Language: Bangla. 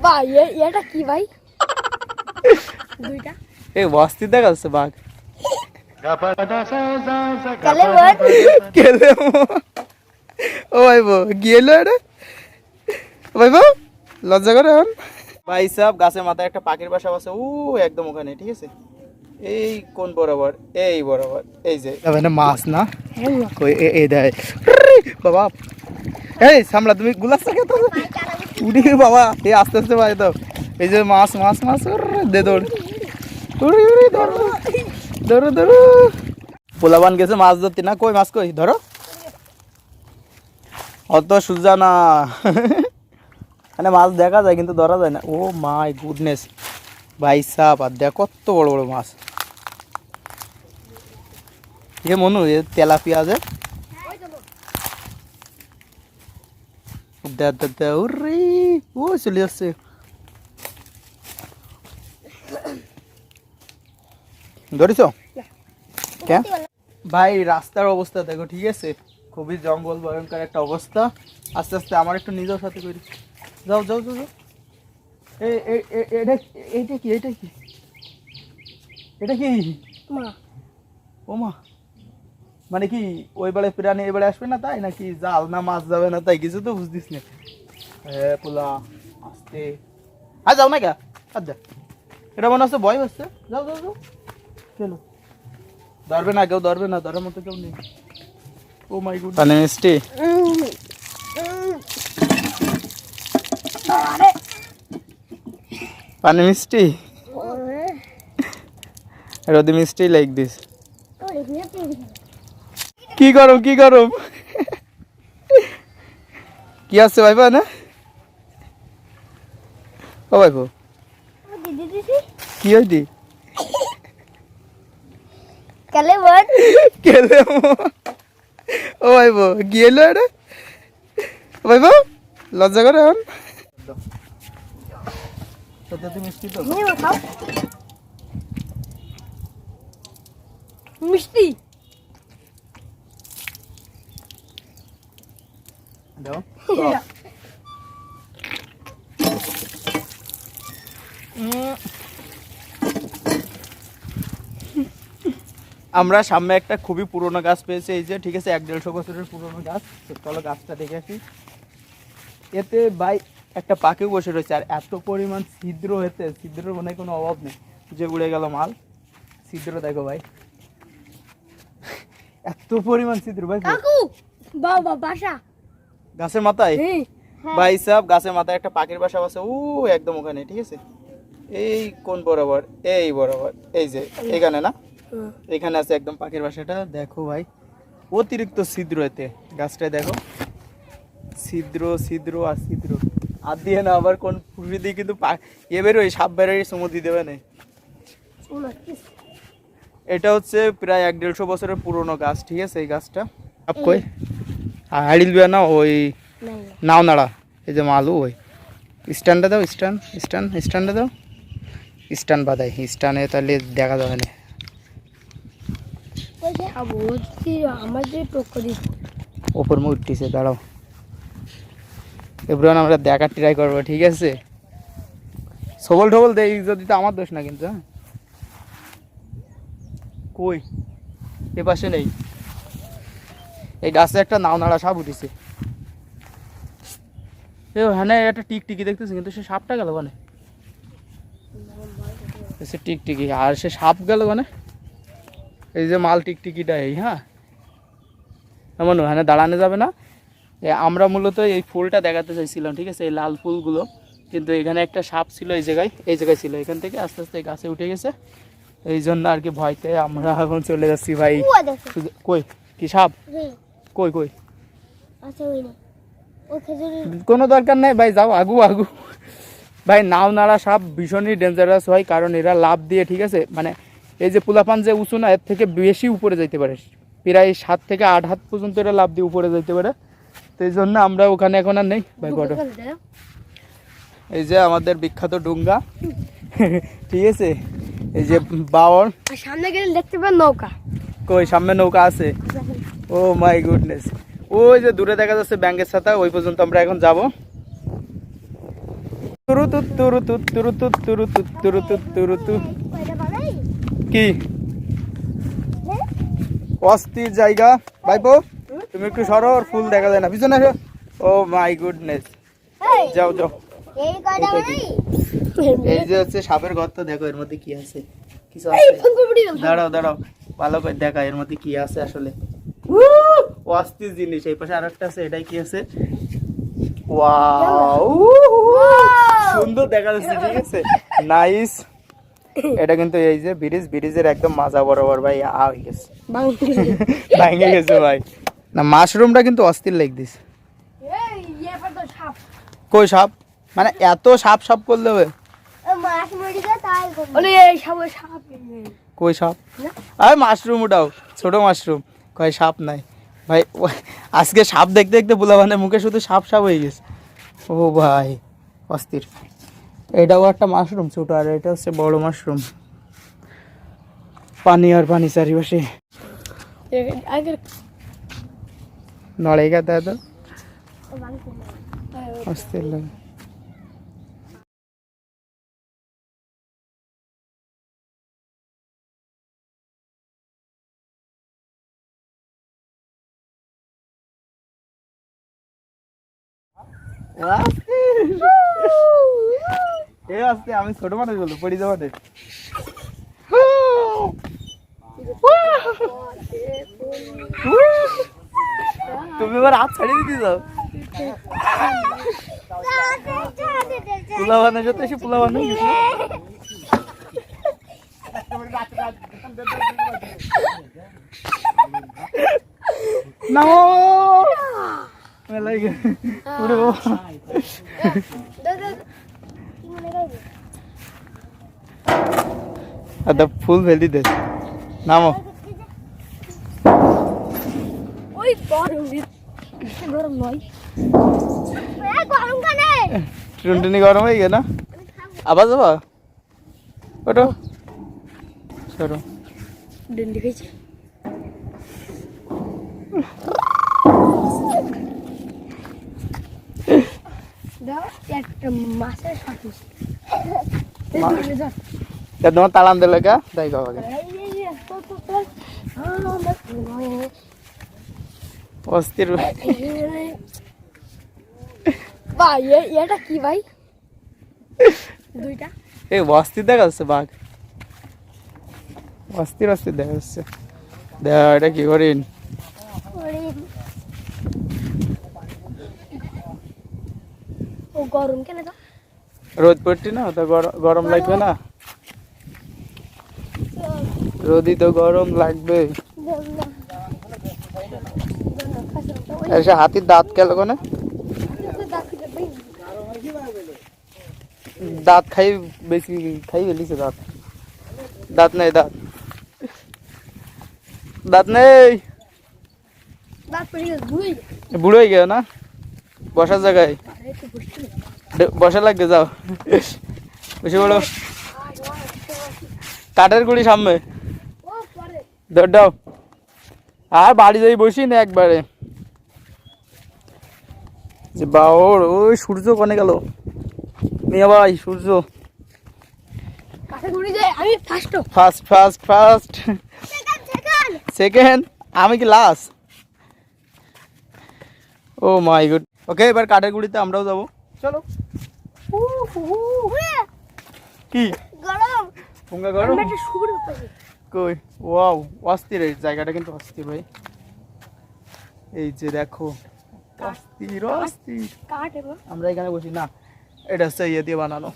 ভাই এটা কি ভাই? দুইটা। এই বস্তি দেখা বাঘ। কেলে ও ভাই বো গিয়েলো এটা? ভাই বো লজ্জা করে এখন। ভাই সাহেব গাছের মাথায় একটা পাখির বাসা আছে ও একদম ওখানে ঠিক আছে? এই কোন বরাবর? এই বরাবর এই যে। মানে মাছ না? কই এই দেয়। বাবা। এই সামলা তুমি গুলাস থাকে তো উড়ি বাবা, এই আস্তে আস্তে ভাই তো। এই যে মাছ মাছ মাছ দে দৌড়। উড়ি উড়ি ধরো ধরো পোলাবান গেছে মাছ ধরতে। না, কই মাছ, কই? ধরো। অত সুজা না। মানে মাছ দেখা যায়, কিন্তু ধরা যায় না। Oh my goodness. ভাই সাপ, আর দেখ কত বড় বড় মাছ। এ মনু, এ তেলাপিয়া আছে দে দে দে উরি ও চলে ধরিস কে? ভাই রাস্তার অবস্থা দেখো ঠিক আছে? খুবই জঙ্গল ভয়ঙ্কর একটা অবস্থা। আস্তে আস্তে আমার একটু নিজের সাথে করি। যাও যাও যাও এটা এইটা কি? এটা কি? এটা কি? মা। ও মা। মানে কি ওই বেড়ে প্রাণী এবারে আসবে না তাই? নাকি জাল না মাছ যাবে না তাই? কিছু তো বুঝতিস না। হ্যাঁ পোলা আসতে। আর যাও না কে আর যা এটা মনে হচ্ছে ভয় হচ্ছে। যাও যাও যাও। চলো। ধরবে না কেউ ধরবে না ধরার মতো কেউ নেই। Oh my good. পানি মিষ্টি। পানি মিষ্টি? রোদি মিষ্টি লাইক দিস কি গরম কি গরম? কি আছে ভাইপা না ও ভাইপো। দিদি দিদি। কি হইতি কালে বল? কেলে ও ভাইপো গিয়েলো এটা ভাইপো লজ্জা করে এখন। মিষ্টি তো। মিষ্টি? দাও। আমরা সামনে একটা খুবই পুরনো গাছ পেয়েছি, এই যে, ঠিক আছে, এক দেড়শো বছরের পুরনো গাছ। চলো গাছটা দেখে আসি। এতে ভাই একটা পাখি বসে রয়েছে, আর এত পরিমাণ ছিদ্র হয়েছে ছিদ্রের মনে কোনো অভাব নেই, যে উড়ে গেল মাল। ছিদ্র দেখো ভাই। এত পরিমাণ ছিদ্র ভাই। বাবা, বাসা। গাছের মাথায়? হ্যাঁ। ভাই সাহেব গাছের মাথায় একটা পাখির বাসা আছে ও একদম ওখানে ঠিক আছে? এই কোন বরাবর? এই বরাবর এই যে এখানে না? এখানে আছে একদম পাখির বাসাটা। দেখো ভাই অতিরিক্ত ছিদ্র এতে। গাছটায় দেখো ছিদ্র ছিদ্র আর ছিদ্র। আর দিয়ে না আবার কোন ফুসি দিয়ে কিন্তু এ বেরোয় সাপ বেরোয় সমুদ্রি দেবে না এটা হচ্ছে প্রায় এক দেড়শো বছরের পুরনো গাছ ঠিক আছে এই গাছটা। আপ কই? আর হাড়িল বিয়া না ওই নাও নাড়া এই যে মালু ওই স্ট্যান্ডটা দাও স্ট্যান্ড স্ট্যান্ড স্ট্যান্ডটা দাও স্ট্যান্ড বাদাই স্ট্যান্ডে তাহলে দেখা যাবে না আমার ওপর মুখ উঠতেছে দাঁড়াও এবার আমরা দেখার ট্রাই করব ঠিক আছে সবল ঠবল দেই যদি তো আমার দোষ না কিন্তু হ্যাঁ কই এ পাশে নেই এই গাছে একটা নাও নাড়া সাপ উঠেছে। এ হ্যাঁ একটা টিকটিকি দেখতেছি কিন্তু সে সাপটা গেল মানে? সে টিকটিকি আর সে সাপ গেল মানে? এই যে মাল টিকটিকিটা এই হ্যাঁ? এমন ওখানে দাঁড়ানো যাবে না। আমরা মূলত এই ফুলটা দেখাতে চাইছিলাম ঠিক আছে? এই লাল ফুলগুলো। কিন্তু এখানে একটা সাপ ছিল এই জায়গায় এই জায়গায় ছিল। এখান থেকে আস্তে আস্তে গাছে উঠে গেছে। এই জন্য আর কি ভয়তে আমরা এখন চলে যাচ্ছি ভাই। কই? কি সাপ? কই কই? আচ্ছা ওই না কোনো দরকার নেই ভাই যাও আগু আগু। ভাই নাও নাড়া সাপ ভীষণই ডেঞ্জারাস হয় কারণ এরা লাভ দিয়ে ঠিক আছে? মানে এই যে পুলাপান যে উঁচু না এর থেকে বেশি উপরে যাইতে পারে। প্রায় সাত থেকে আট হাত পর্যন্ত এরা লাভ দিয়ে উপরে যাইতে পারে। তো এই জন্য আমরা ওখানে এখন আর নেই। ভাই বড়। এই যে আমাদের বিখ্যাত ডুঙ্গা। ঠিক আছে? এই যে বাওয়ার সামনে গেলে দেখতে পাবেন নৌকা। কই সামনে নৌকা আছে? ও মাই গুডনেস ওই যে দূরে দেখা যাচ্ছে ব্যাংকের ছাতা ওই পর্যন্ত আমরা এখন যাব। তুরু তু তুরু তু তুরু তু তুরু তু তুরু তু তুরু তু কি? অস্থির জায়গা। ভাইপো তুমি একটু সরো ফুল দেখা যায় না। পিছনে ও মাই গুডনেস যাও যাও। এই যে হচ্ছে সাপের গর্ত দেখো এর মধ্যে কি আছে? কিছু আছে? দাঁড়াও দাঁড়াও। ভালো করে দেখা এর মধ্যে কি আছে আসলে? অস্থির জিনিস এই পাশে আর একটা আছে এটাই কি আছে? ওয়াও সুন্দর দেখা যাচ্ছে ঠিক আছে? নাইস এটা কিন্তু এই যে ব্রিজ ব্রিজের একদম মাজা বরাবর ভাই আ হয়ে গেছে। ভেঙে গেছে ভাই। না মাশরুমটা কিন্তু অস্থির লাগ দিস ইয়ে কই সাপ? মানে এত সাপ সাপ করলে হবে? কই সাপ। আরে মাশরুম উঠাও ছোট মাশরুম কয় সাপ নাই। ভাই আজকে সাপ দেখতে দেখতে বুলাবানের মুখে শুধু সাপ সাপ হয়ে গেছে। ও ভাই অস্থির। এটাও একটা মাশরুম ছোট আর এটা হচ্ছে বড় মাশরুম পানি আর পানি চারিপাশে। আগে নড়ে গেছে এত। অস্থির লাগে। এ আসতে, আমি ছোট মানুষ বলব, পড়ি যাব। তুমি এবার হাত ছাড়িয়ে দিতে যাও। পোলা বানার সাথে এসে পোলা বানাই গেছে। মেলাই গে উড়ে বাবা আদা ফুল ফেলি দে নামো ওই গরম গরম নয় গরম কানে টুনটুনি গরম হয়ে গেল না আবার যাবা ওটো সরো ডন্ডি খাইছে দাও একটা মাছের সাথে তা তোমার তালান দিলে কা? তাই বাবাকে। অস্থির। ভাই এটা কি ভাই? দুইটা? এ অস্থির দেখা যাচ্ছে বাঘ। অস্থির অস্থির দেখা যাচ্ছে। দেখা এটা কি করিন ও গরম কেন তো রোদ পড়ছি না তো গর- গরম লাগবে না রোদি তো গরম লাগবে এসে হাতির দাঁত গেল কোনে দাঁত খাই বেশি খাই ফেলিছে দাঁত দাঁত নেই দাঁত দাঁত নেই দাঁত পড়ে গেছে ভুই বুড়ো হয়ে গেল না বসার জায়গায়? বসা লাগবে যাও। বেশি বড়। কাঠের গুড়ি সামনে। ও পরে আর বাড়ি যাই বসি না একবারে। যে বাওর ওই সূর্য কনে গেল। মিয়া ভাই Surya. First first first second আমি কি last O my good okay এবার কাঠের গুড়িতে আমরাও যাব। চলো। কি? গরম। পুঙ্গা গরম? কই? ওয়াও অস্থির এই জায়গাটা কিন্তু অস্থির ভাই। এই যে দেখো অস্থির অস্থির। আমরা এখানে বসি না এটা হচ্ছে ইয়ে দিয়ে বানানো।